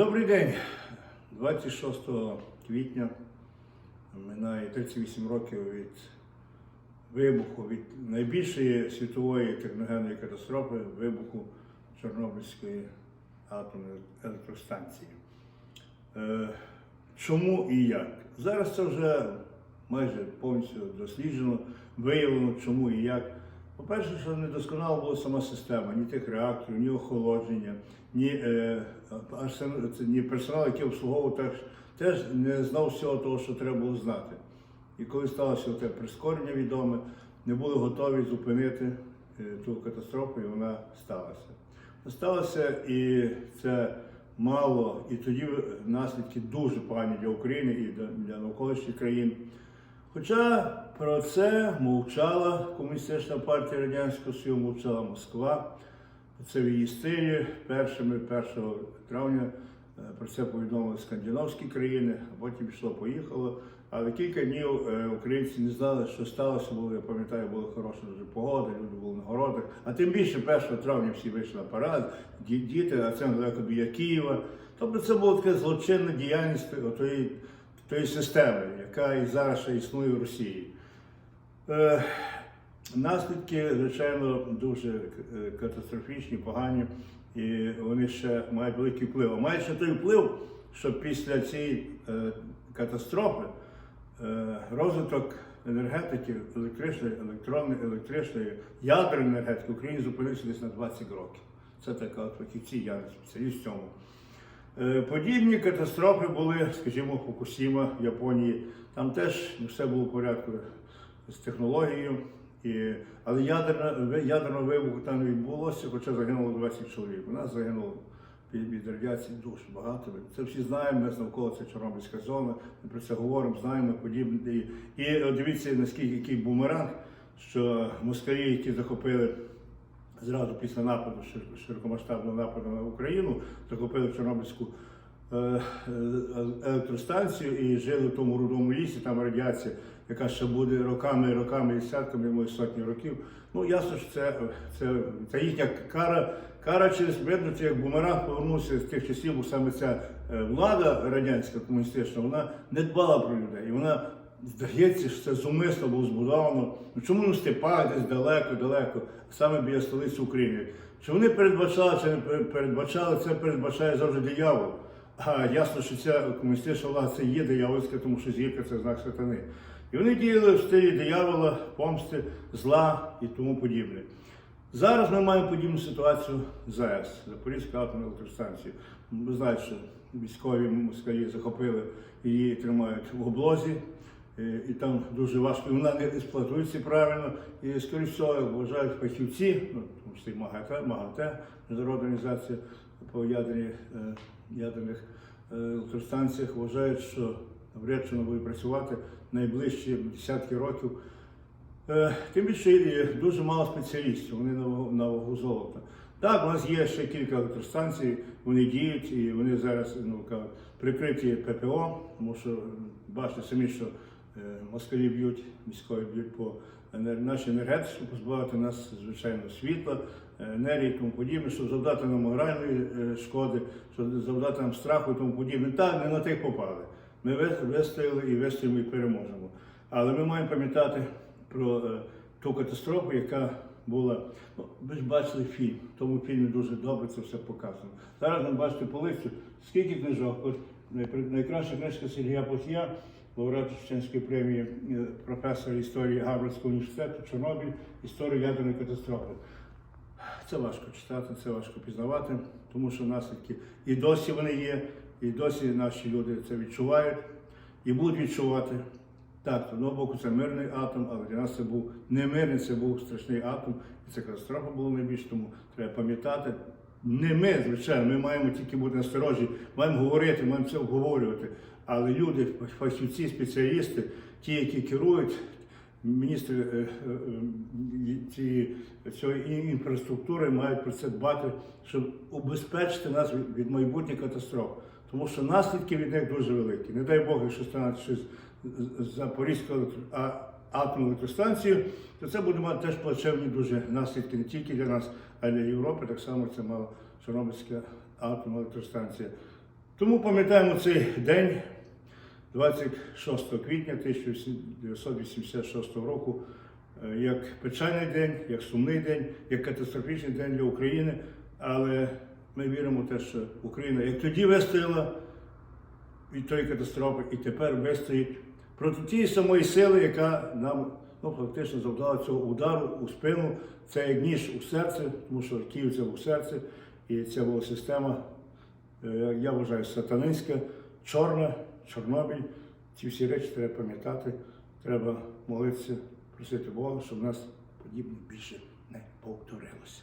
Сьогодні, 26 квітня, минає 38 років від вибуху, від найбільшої світової техногенної катастрофи, вибуху Чорнобильської атомної електростанції. Е, Чому і як? Зараз це вже майже повністю досліджено, виявлено, чому і як. По-перше, що недосконала була сама система, ні тих реакторів, ні охолодження, ні, е, арсен- ні персонал, який обслуговував, теж, теж не знав всього того, що треба було знати. І коли сталося те прискорення відоме, не були готові зупинити е, ту катастрофу, і вона сталася. Сталося і це мало, і тоді наслідки дуже погані для України і для навколишніх країн. Хоча про це мовчала Комуністична партія Радянського Союзу, мовчала Москва. Це в її стилі. Першими 1 травня е, про це повідомили скандинавські країни, а потім пішло, поїхало. Але кілька днів е, українці не знали, що сталося, було, я пам'ятаю, була хороша дуже погода, люди були на городах. А тим більше 1 травня всі вийшли на парад, діти, а це недалеко біля Києва. Тобто це була така злочинна діяльність тої, тої системи, яка і зараз ще існує в Росії. Е, Наслідки, звичайно, дуже е, катастрофічні, погані, і вони ще мають великий вплив. А мають ще той вплив, що після цієї е, катастрофи е, розвиток енергетики, електричної, електронної, електричної, ядерної енергетики в Україні зупинився десь на 20 років. Це така от фахівці, я не спеціаліст в цьому. Е, Подібні катастрофи були, скажімо, Фукусіма, Японії. Там теж не все було в порядку з технологією. І, але ядерна, ядерного вибуху там не відбулося, хоча загинуло 20 чоловік. У нас загинуло від радіації дуже багато. Це всі знаємо, ми навколо це Чорнобильська зона, ми про це говоримо, знаємо подібне. І, і дивіться, наскільки який бумеранг, що москалі, які захопили зразу після нападу, широкомасштабного нападу на Україну, захопили Чорнобильську е, е, електростанцію і жили в тому рудому лісі, там радіація, яка ще буде роками, роками, десятками, може сотні років. Ну ясно, що це, це, це їхня кара. Кара через видно, це як бумеранг повернувся з тих часів, бо саме ця е, влада радянська комуністична, вона не дбала про людей. І вона здається, що це зумисно було збудовано. Ну чому не в десь далеко, далеко, саме біля столиці України? Чи вони передбачали, чи не передбачали, це передбачає завжди диявол. А ясно, що ця комуністична влада це є диявольська, тому що зірка це знак сатани. І вони діяли в стилі диявола, помсти, зла і тому подібне. Зараз ми маємо подібну ситуацію з АЕС, Запорізька атомна електростанція. Ви знаєте, що військові москалі захопили її тримають в облозі, і там дуже важко, і вона не експлуатується правильно. І, скоріш всього, вважають фахівці, ну, що МАГАТЕ, МАГАТЕ, Міжнародна організація по е, ядерних е, електростанціях, вважають, що навряд чи буде працювати найближчі десятки років. Е, Тим більше дуже мало спеціалістів, вони на вагу, золота. Так, у нас є ще кілька електростанцій, вони діють і вони зараз ну, прикриті ППО, тому що бачите самі, що е, москалі б'ють, військові б'ють по нашій енергетиці, щоб позбавити нас звичайно світла, е, енергії і тому подібне, щоб завдати нам моральної е, шкоди, щоб завдати нам страху і тому подібне. Так, не на тих попали. Ми вистояли і вистоїмо і переможемо. Але ми маємо пам'ятати про е, ту катастрофу, яка була. Ну, ви ж бачили фільм. В тому фільмі дуже добре це все показано. Зараз ви бачите полицю, скільки книжок. Найкраща книжка Сергія Потія, лауреат Шевченської премії, е, професор історії Гарвардського університету, Чорнобиль, історія ядерної катастрофи. Це важко читати, це важко пізнавати, тому що наслідки і досі вони є, і досі наші люди це відчувають і будуть відчувати. Так, з одного боку це мирний атом, але для нас це був не мирний, це був страшний атом. І це катастрофа була найбільш, тому треба пам'ятати. Не ми, звичайно, ми маємо тільки бути насторожі, маємо говорити, маємо це обговорювати. Але люди, фахівці, спеціалісти, ті, які керують, міністри е, е, е, цієї інфраструктури мають про це дбати, щоб убезпечити нас від, майбутніх катастроф. Тому що наслідки від них дуже великі. Не дай Бог, якщо стане щось з- з Запорізькою електро- а- то це буде мати теж плачевні дуже наслідки не тільки для нас, а й для Європи. Так само це мала Чорнобильська атомна електростанція. Тому пам'ятаємо цей день, 26 квітня 1986 року, е, як печальний день, як сумний день, як катастрофічний день для України. Але ми віримо в те, що Україна як тоді вистояла від тої катастрофи, і тепер вистоїть проти тієї самої сили, яка нам ну, фактично завдала цього удару у спину. Це як ніж у серце, тому що Київ це був серце, і це була система, е, я вважаю, сатанинська, чорна, Чорнобиль. Ці всі речі треба пам'ятати, треба молитися, просити Бога, щоб нас подібне більше не повторилося.